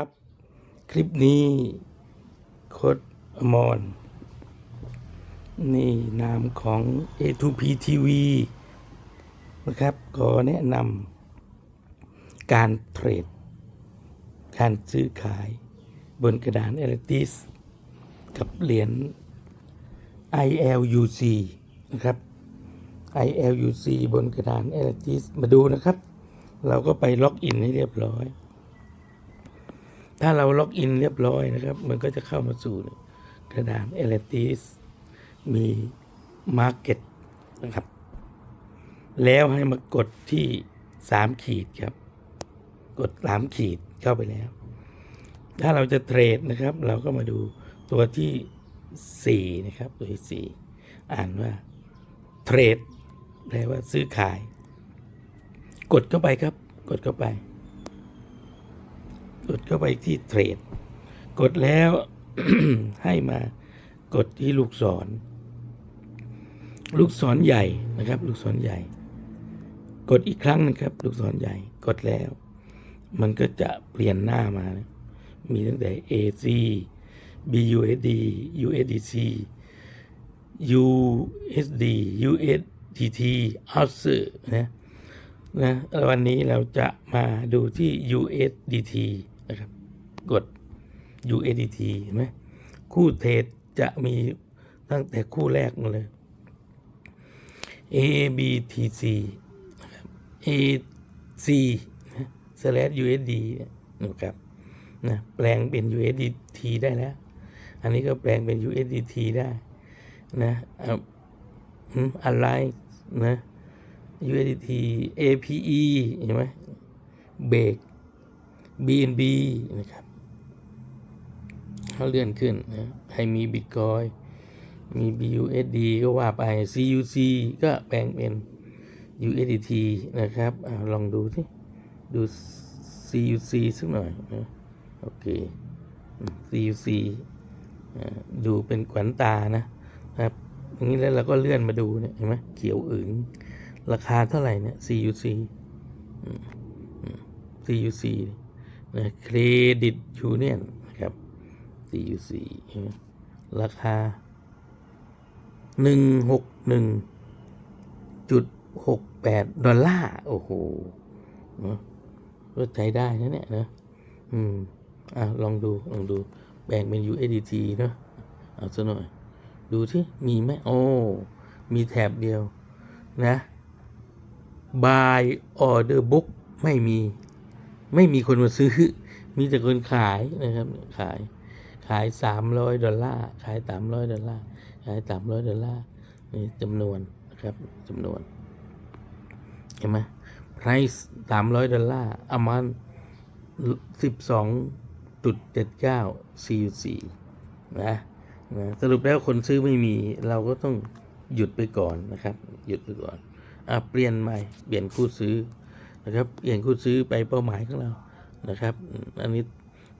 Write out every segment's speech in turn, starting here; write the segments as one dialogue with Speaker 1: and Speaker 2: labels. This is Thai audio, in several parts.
Speaker 1: ครับ คลิปนี้โคดอมอน นี่นามของ A2P TV นะครับก็แนะนำการเทรด การซื้อขายบนกระดานเอลติสกับเหรียญ ILUC นะครับ ILUC บนกระดานเอลติสมาดูนะครับ เราก็ไปล็อกอินให้เรียบร้อย ถ้าเราล็อกอินเรียบร้อยนะครับ มันก็จะเข้ามาสู่กระดานเอลติสมี Market นะครับ แล้วให้มากดที่สามขีดครับ กดสามขีดเข้าไปแล้ว ถ้าเราจะเทรดนะครับ เราก็มาดูตัวที่สี่นะครับ ตัวที่สี่อ่านว่าเทรดแปลว่าซื้อขาย กดเข้าไปครับ กดเข้าไป กดเข้าไปที่เทรด กดแล้วให้มากดที่ลูกศร ลูกศรใหญ่นะครับ ลูกศรใหญ่ กดอีกครั้งนึงครับ ลูกศรใหญ่ กดแล้ว มันก็จะเปลี่ยนหน้ามานะมีตั้งแต่ AC BUSD USDC USD USDT a u s นะนะวันนี้เราจะมาดูที่ USDT นะครับ กด USDT เห็นไหมคู่เทรดจะมีตั้งแต่คู่แรกมาเลย ABTC AC slash USD นะครับนะแปลงเป็น USDT ได้แล้ว อันนี้ก็แปลงเป็น USDT ได้นะออืมอะไรนะ USDT APE เห็นไหมเบรก BNB นะครับเขาเลื่อนขึ้นนะใครมีบิตคอยมี BUSD ก็ว่าไป CUC ก็แปลงเป็น USDT นะครับอลองดูที่ดู CUC สักหน่อยนะโอเค CUC อ่าดูเป็นขวัญตานะครับอย่างนี้แล้วเราก็เลื่อนมาดูเนี่ยเห็นไหมเขียวอึ๋งราคาเท่าไหร่เนี่ย CUC CUC นะ เครดิตยูเนียนนะครับ CUC ราคาหนึ่งหกหนึ่งจุดหกแปดดอลลาร์ โอ้โหก็ใช้ได้นะเนี่ยนะ อืม อะ ลองดู ลองดู แบ่งเป็น USDT เนอะเอาซะหน่อย ดูที่มีไหมโอ้ มีแถบเดียวนะ buy order book ไม่มี ไม่มีคนมาซื้อ มีแต่คนขายนะครับ ขาย ขายสามร้อยดอลลาร์ ขายสามร้อยดอลลาร์ ขายสามร้อยดอลลาร์นี่จำนวนนะครับจำนวน เห็นไหม price สามร้อยดอลลาร์ amount สิบสองจุดเจ็ดเก้า CUC นะนะสรุปแล้วคนซื้อไม่มีเราก็ต้องหยุดไปก่อนนะครับ หยุดไปก่อนอะเปลี่ยนใหม่ เปลี่ยนคู่ซื้อ นะครับเปลี่ยนคู่ซื้อไปเป้าหมายของเรานะครับ อันนี้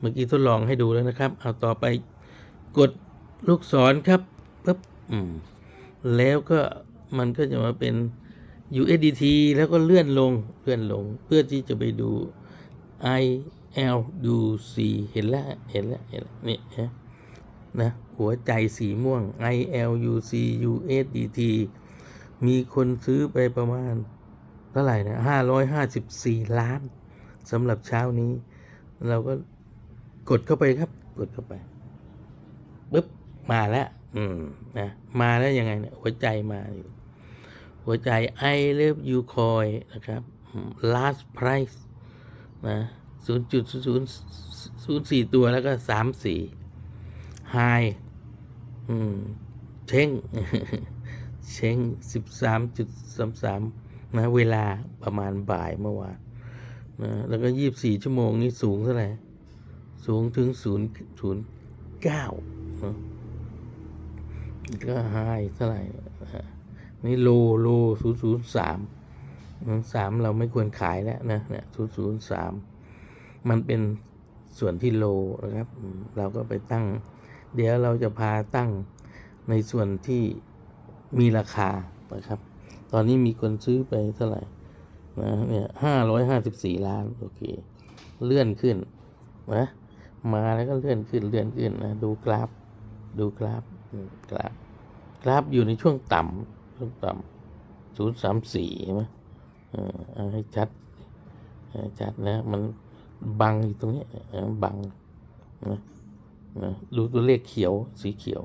Speaker 1: เมื่อกี้ทดลองให้ดูแล้วนะครับ เอาต่อไปกดลูกศรครับปึ๊บอืมแล้วก็มันก็จะมาเป็น USDT แล้วก็เลื่อนลงเลื่อนลง เพื่อที่จะไปดู ILUC เห็นแล้วเห็นแล้วเห็นแล้วนี่ฮะนะหัวใจสีม่วง ILUC USDT มีคนซื้อไปประมาณ เท่าไหร่นะห้าร้อยห้าสิบสี่ล้านสำหรับเช้านี้ เราก็กดเข้าไปครับ กดเข้าไปปุ๊บมาแล้วอืมนะมาแล้วยังไงเนี่ยหัวใจมาอยู่ หัวใจ I love you coin นะครับ last price นะศูนย์จุดศูนย์ศูนย์สี่ตัวแล้วก็สามสี่ high อืมเช้งเช้งสิบสามจุดสามสาม นะเวลาประมาณบ่ายเมื่อวานนะแล้วก็ยี่บสี่ชั่วโมงนี้สูงเท่าไหร่ สูงถึงศูนย์ศูนย์เก้านะก็ไฮเท่าไหร่ นี่โลโลศูนย์ศูนย์สามสามเราไม่ควรขายแล้วนะเนี่ยศูนย์ศูนย์สามมันเป็นส่วนที่โลนะครับ เราก็ไปตั้ง เดี๋ยวเราจะพาตั้งในส่วนที่มีราคานะครับ ตอนนี้มีคนซื้อไปเท่าไหร่นะเนี่ยห้าร้อยห้าสิบสี่ล้านโอเค เลื่อนขึ้นนะมาแล้วก็เลื่อนขึ้นเลื่อนขึ้นนะดูกราฟ ดูกราฟกราฟกราฟอยู่ในช่วงต่ำช่วงต่ำศูนย์สามสี่ใช่ไหมเออเอาให้ชัดให้ชัดนะมันบังอยู่ตรงนี้เออบังนะนะดูตัวเลขเขียวสีเขียว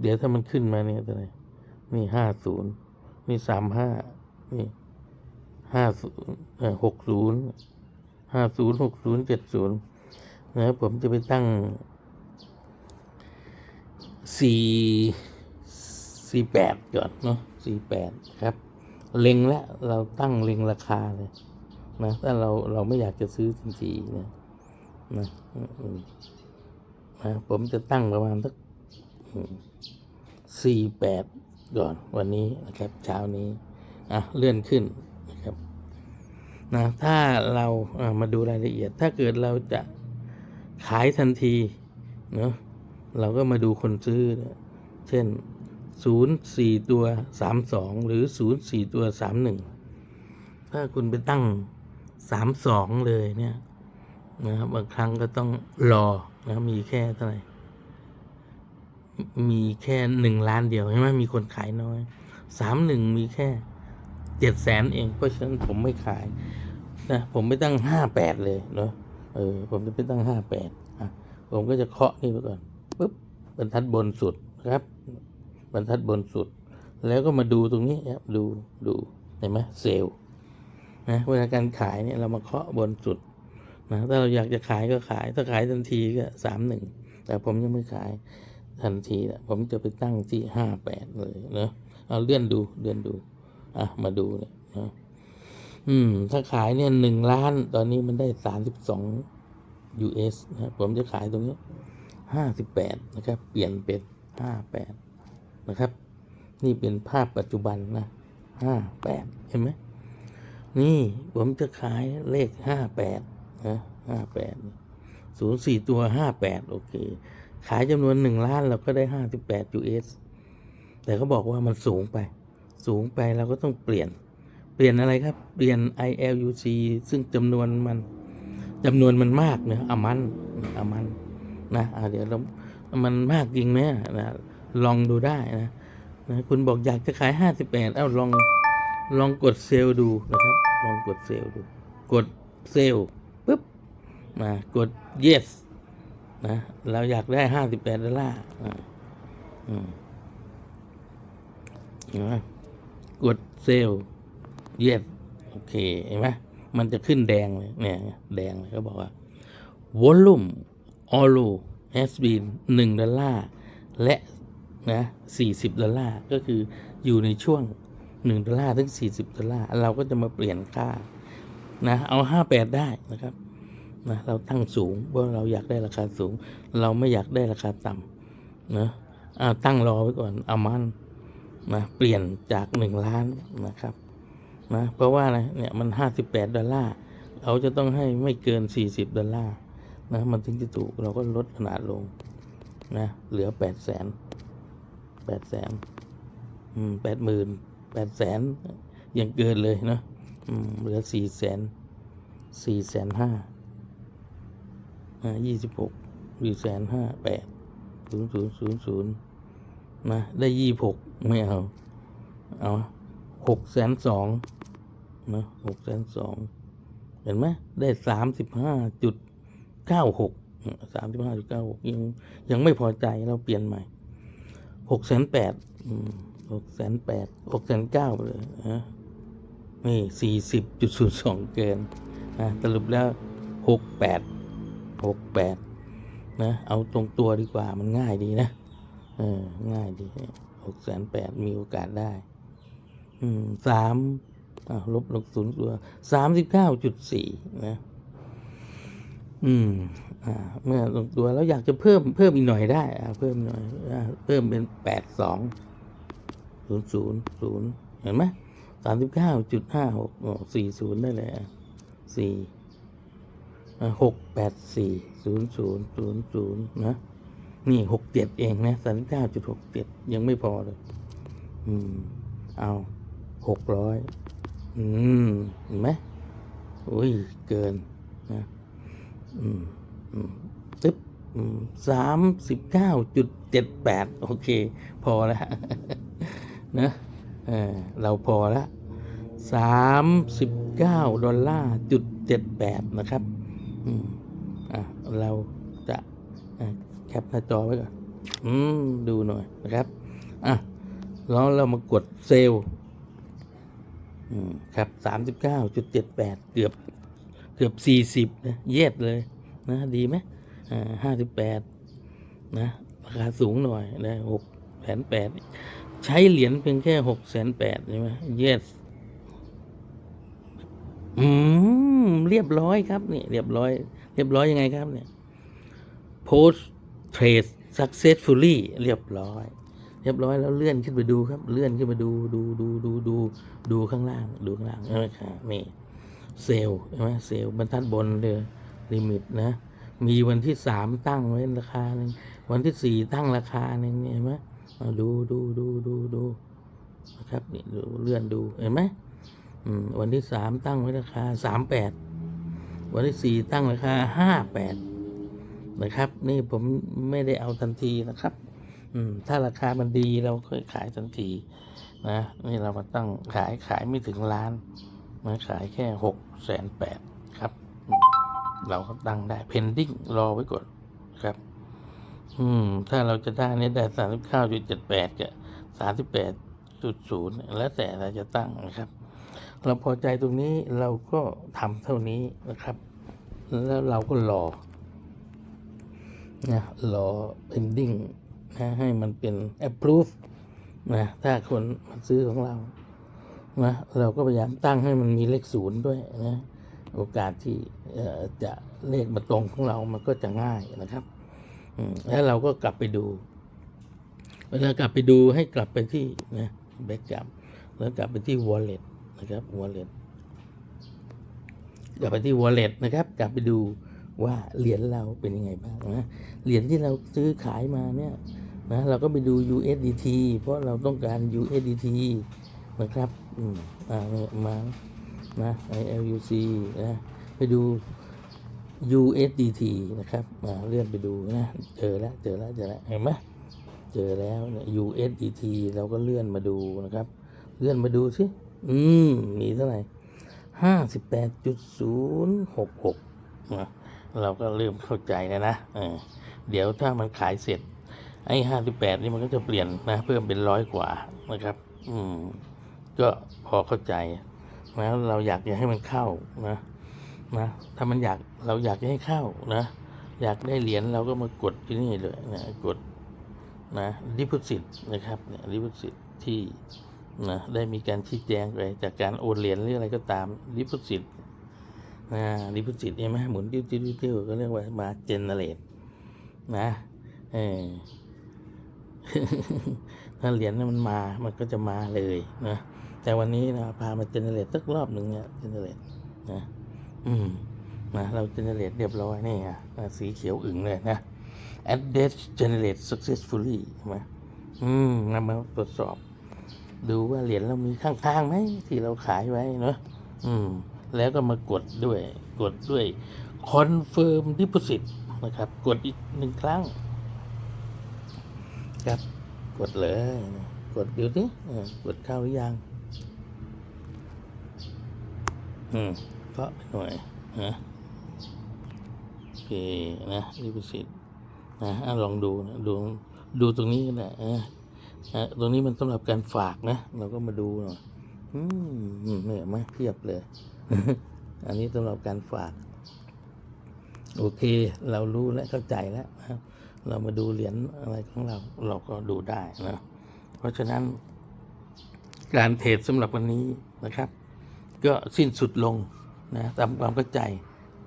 Speaker 1: เดี๋ยวถ้ามันขึ้นมาเนี่ยตัวไหนนี่ห้าศูนย์ นี่สามห้านี่ห้าศูนย์หกศูนย์ห้าศูนย์หกศูนย์เจ็ดศูนย์นะผมจะไปตั้งสี่สี่แปดก่อนเนาะสี่แปดครับ เล็งแล้วเราตั้งเล็งราคาเลยนะถ้าเราเราไม่อยากจะซื้อทันทีนะนะนะผมจะตั้งประมาณสักสี่แปด ก่อนวันนี้นะครับเช้านี้อะเลื่อนขึ้นนะครับนะถ้าเรามาดูรายละเอียด ถ้าเกิดเราจะขายทันทีเนาะเราก็มาดูคนซื้อ เช่นศูนย์สี่ตัวสามสองหรือศูนย์สี่ตัวสามหนึ่งถ้าคุณไปตั้งสามสองเลยเนี่ยนะครับบางครั้งก็ต้องรอนะมีแค่เท่าไหร่ มีแค่หนึ่งล้านเดียวใช่ไหมมีคนขายน้อยสามหนึ่งมีแค่เจ็ดแสนเอง เพราะฉะนั้นผมไม่ขายนะผมไม่ตั้งห้าแปดเลยเนาะเออผมจะไปตั้งห้าแปดอะผมก็จะเคาะนี่ไปก่อนปุ๊บบรรทัดบนสุดครับ บรรทัดบนสุด แล้วก็มาดูตรงนี้ครับดูดูเห็นไหมเซลล์นะเวลาการขายเนี่ยเรามาเคาะบนสุดนะถ้าเราอยากจะขายก็ขาย ถ้าขายทันทีก็สามหนึ่งแต่ผมยังไม่ขาย ทันทีแหละผมจะไปตั้งที่ห้าแปดเลยเนะเอาเลื่อนดูเลื่อนดู อะ มาดูเนี่ยนะอืม ถ้าขายเนี่ยหนึ่งล้าน ตอนนี้มันได้สามสิบสอง US นะผมจะขายตรงนี้ห้าสิบแปดนะครับ เปลี่ยนเป็นห้าแปดนะครับ นี่เป็นภาพปัจจุบันนะห้าแปดเห็นไหมนี่ผมจะขายเลขห้าแปดนะห้าแปดศูนย์สี่ตัวห้าแปดโอเค ขายจำนวนหนึ่งล้านเราก็ได้ห้าสิบแปด US แต่เขาบอกว่ามันสูงไป สูงไปเราก็ต้องเปลี่ยน เปลี่ยนอะไรครับ เปลี่ยน ILUC ซึ่งจำนวนมันจำนวนมันมากเนะอามันอามันนะเดี๋ยวเรามันมากจริงไหมนะลองดูได้นะนะคุณบอกอยากจะขายห้าสิบแปดเอ้าลองลองกดเซลล์ดูนะครับ ลองกดเซลล์ดู กดเซลล์ปุ๊บนะกด yes นะเราอยากได้ห้าสิบแปดดอลลาร์อ่าอืมเห็นไหมกดเซลล์เย็ดโอเคเห็นไหมมันจะขึ้นแดงเลยเนี่ย แดงเลยเขาบอกว่า volume all has been หนึ่งดอลลาร์และนะสี่สิบดอลลาร์ ก็คืออยู่ในช่วงหนึ่งดอลลาร์ถึงสี่สิบดอลลาร์ เราก็จะมาเปลี่ยนค่านะเอาห้าแปดได้นะครับ นะเราตั้งสูงเพราะเราอยากได้ราคาสูง เราไม่อยากได้ราคาต่ำนะเอาตั้งรอไว้ก่อนเอามันนะเปลี่ยนจากหนึ่งล้านนะครับนะเพราะว่าอะไรเนี่ยมันห้าสิบแปดดอลลาร์เราจะต้องให้ไม่เกินสี่สิบดอลลาร์นะมันถึงจะถูกเราก็ลดขนาดลงนะเหลือแปดแสนแปดแสนแปดหมื่นแปดแสนยังเกินเลยนะเหลือสี่แสนสี่แสนห้า ยี่สิบหกสี่แสนห้าแปดศูนย์ศูนย์ศูนย์ศูนย์นะได้ยี่หกไม่เอา เอาหกแสนสองนะหกแสนสองเห็นไหมได้สามสิบห้าจุดเก้าหกสามสิบห้าจุดเก้าหกยังยังไม่พอใจเราเปลี่ยนใหม่หกแสนแปดหกแสนแปดหกแสนเก้าไปเลยนะนี่สี่สิบจุดศูนย์สองเกินนะสรุปแล้วหกแปด หกแปดนะเอาตรงตัวดีกว่ามันง่ายดีนะเออง่ายดีหกแสนแปดมีโอกาสได้ อืมสามลบลบศูนย์ตัวสามสิบเก้าจุดสี่นะ อืม อ่า เมื่อลงตัวแล้วอยากจะเพิ่มเพิ่มอีกหน่อยได้ อ่า เพิ่มหน่อยอ่าเพิ่มเป็นแปดสองศูนย์ศูนย์ศูนย์เห็นไหมสามสิบเก้าจุดห้าหกสี่ศูนย์ได้เลยอะสี่ หกแปดสี่ศูนย์ศูนย์ศูนย์ศูนย์นะ นี่หกเจ็ดเองนะสันเก้าจุดหกเจ็ดยังไม่พอเลย อืม เอาหกร้อยอืมเห็นไหมอุ้ย เกินนะ อืม อืมตึ๊บสามสิบเก้าจุดเจ็ดแปดโอเค พอแล้วนะเออเราพอแล้วสามสิบเก้าดอลลาร์จุดเจ็ดแปดนะครับ อืมอะเราจะแคปหน้าจอไว้ก่อนอืมดูหน่อยนะครับอะแล้วเรามากดเซลล์อืมครับสามสิบเก้าจุดเจ็ดแปดเกือบเกือบสี่สิบนะเย็ดเลยนะดีไหมอ่าห้าสิบแปดนะราคาสูงหน่อยนะหกแสนแปดใช้เหรียญเพียงแค่หกแสนแปดใช่ไหม yes อืม เรียบร้อยครับนี่เรียบร้อย เรียบร้อยยังไงครับเนี่ย post trade successfully เรียบร้อย เรียบร้อยแล้วเลื่อนขึ้นไปดูครับ เลื่อนขึ้นไปดูดูดูดูดูดูข้างล่าง ดูข้างล่างใช่ไหมครับนี่เซลใช่ไหมเซลบรรทัดบนเลยลิมิตนะ มีวันที่สามตั้งไว้ราคาหนึ่งวันที่สี่ตั้งราคาหนึ่งเห็นไหมเอาดูดูดูดูดูนะครับนี่ดูเลื่อนดูเห็นไหม วันที่สามตั้งไว้ราคาสามแปดวันที่สี่ตั้งราคาห้าแปดนะครับ นี่ผมไม่ได้เอาทันทีนะครับ อืม ถ้าราคามันดีเราค่อยขายทันทีนะนี่เรามาตั้งขายขายไม่ถึงล้านมาขายแค่หกแสนแปดครับ เราก็ตั้งได้ pending รอไว้ก่อนครับ อืม ถ้าเราจะได้เนี่ยได้สามสิบเก้าจุดเจ็ดแปดกับสามสิบแปดจุดศูนย์แล้วแต่เราจะตั้งนะครับ เราพอใจตรงนี้เราก็ทำเท่านี้นะครับ แล้วเราก็รอนะรอ pending นะให้มันเป็น approve นะถ้าคนมาซื้อของเรานะเราก็พยายามตั้งให้มันมีเลขศูนย์ด้วยนะโอกาสที่จะเลขมาตรงของเรามันก็จะง่ายนะครับแล้วเราก็กลับไปดู เวลากลับไปดูให้กลับไปที่นะแบ็กจับแล้วกลับไปที่ wallet นะครับ wallet กลับไปที่ wallet นะครับ กลับไปดูว่าเหรียญเราเป็นยังไงบ้างนะ เหรียญที่เราซื้อขายมาเนี่ยนะเราก็ไปดู USDT เพราะเราต้องการ USDT นะครับอืมอ่ามานะ ILUC นะไปดู USDT นะครับอ่าเลื่อนไปดูนะ เจอแล้ว เจอแล้ว เจอแล้ว เห็นไหมเจอแล้วเนี่ย USDT เราก็เลื่อนมาดูนะครับ เลื่อนมาดูสิ อืม มีเท่าไหร่ห้าสิบแปดจุดศูนย์หกหกเราก็เริ่มเข้าใจแล้วนะเออเดี๋ยวถ้ามันขายเสร็จ ไอ้ห้าสิบแปดนี่มันก็จะเปลี่ยนนะ เพิ่มเป็นร้อยกว่านะครับ อืม ก็พอเข้าใจนะเราอยากจะให้มันเข้านะนะถ้ามันอยากเราอยากจะให้เข้านะอยากได้เหรียญเราก็มากดที่นี่เลยนะกดนะดิพ o สิตนะครับเนี่ยดิพ o สิตที่ นะได้มีการชี้แจงไปจากการโอนเหรียญหรืออะไรก็ตามดิพ o สิตนะดิพ o สิตใช่ไหมหมุนติ้วติ้วติ้วติ้วก็เรียกว่ามาเจเนเรตนะเออถ้าเหรียญนั้นมันมามันก็จะมาเลยนะแต่วันนี้นะพามาเจเนเรตสักรอบหนึ่งเนี่ยเจเนเรตนะอืมนะเราเจเนเรตเรียบร้อยนี่อะสีเขียวอึ่งเลยนะ address generate successfully ใช่ไหมอืมนำมาตรวจสอบ ดูว่าเหรียญเรามีข้างๆไหมที่เราขายไว้เนาะอืม แล้วก็มากดด้วย กดด้วย confirm deposit นะครับ กดอีกหนึ่งครั้ง ครับ กดเลยนะกดดูดิเออกดเข้าหรือยัง อืมก็หน่อยนะโอเคนะรีบสิทธิ์นะลองดูนะดูดูตรงนี้ก็ได้อะ อะตรงนี้มันสำหรับการฝากนะ เราก็มาดูหน่อยอืมอืมเนี่ยมาเพียบเลย อันนี้สำหรับการฝาก โอเค เรารู้และเข้าใจแล้วนะเรามาดูเหรียญอะไรของเรา เราก็ดูได้นะเพราะฉะนั้น การเทรดสำหรับวันนี้นะครับ ก็สิ้นสุดลงนะตามความเข้าใจ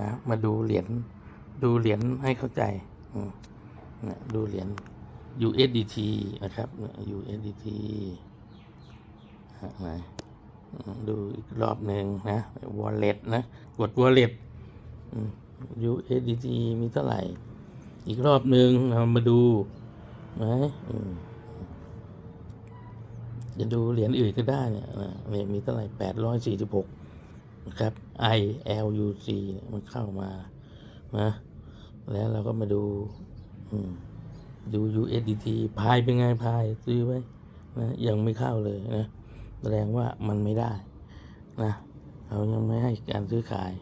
Speaker 1: นะมาดูเหรียญดูเหรียญให้เข้าใจอืมนะดูเหรียญ USDT นะครับ USDT ไหนอืมดูอีกรอบหนึ่งนะ wallet นะ กด wallet USDT มีเท่าไหร่ อีกรอบหนึ่งเรามาดูนะอืมจะดูเหรียญอื่นก็ได้เนี่ยเนี่ยมีเท่าไหร่แปดร้อยสี่สิบหกนะครับ I L U C มันเข้ามานะแล้วเราก็มาดู อืม ดู USDT พายเป็นไงพายซื้อไว้นะยังไม่เข้าเลยนะแสดงว่ามันไม่ได้นะเขายังไม่ให้การซื้อขาย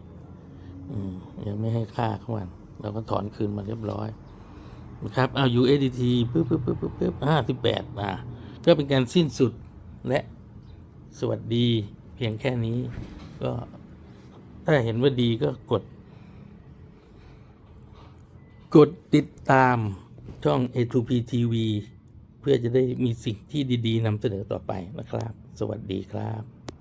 Speaker 1: อืมยังไม่ให้ค่าเขามันเราก็ถอนคืนมาเรียบร้อยนะครับเอา USDT ปึ๊บปึ๊บปึ๊บปึ๊บปึ๊บห้าสิบแปดอะก็เป็นการสิ้นสุดและสวัสดีเพียงแค่นี้ ก็ถ้าเห็นว่าดีก็กด กดติดตาม ช่อง A2P TV เพื่อจะได้มีสิ่งที่ดี ๆนำเสนอต่อไปนะครับ สวัสดีครับ